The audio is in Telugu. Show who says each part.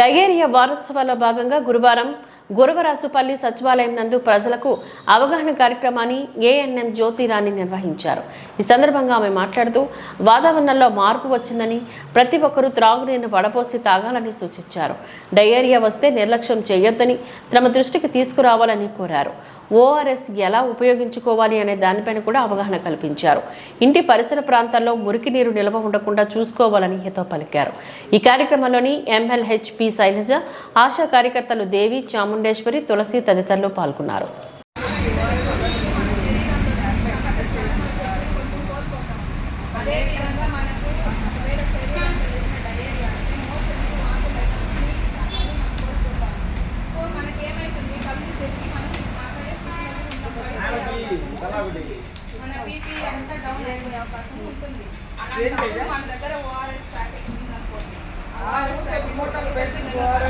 Speaker 1: డయేరియా వారోత్సవాల్లో భాగంగా గురువారం గురవరాసుపల్లి సచివాలయం నందు ప్రజలకు అవగాహన కార్యక్రమాన్ని ఏఎన్ఎం జ్యోతిరాణి నిర్వహించారు. ఈ సందర్భంగా ఆమె మాట్లాడుతూ వాతావరణంలో మార్పు వచ్చిందని ప్రతి ఒక్కరూ త్రాగునీరును వడపోసి తాగాలని సూచించారు. డయేరియా వస్తే నిర్లక్ష్యం చేయొద్దని తమ దృష్టికి తీసుకురావాలని కోరారు. ఓఆర్ఎస్ ఎలా ఉపయోగించుకోవాలి అనే దానిపైన కూడా అవగాహన కల్పించారు. ఇంటి పరిసర ప్రాంతాల్లో మురికి నీరు నిల్వ ఉండకుండా చూసుకోవాలని హితో పలికారు. ఈ కార్యక్రమంలోని ఎంఎల్హెచ్పి శైలజ ఆశా కార్యకర్తలు దేవి చాముండేశ్వరి తులసి తదితరులు పాల్గొన్నారు.
Speaker 2: మన బీపీ అంతా డౌన్ అయిపోయే అవకాశం ఉంటుంది. అలాంటప్పుడు మన దగ్గర ఓఆర్ఎస్ ప్యాకెట్ ప్యాకెట్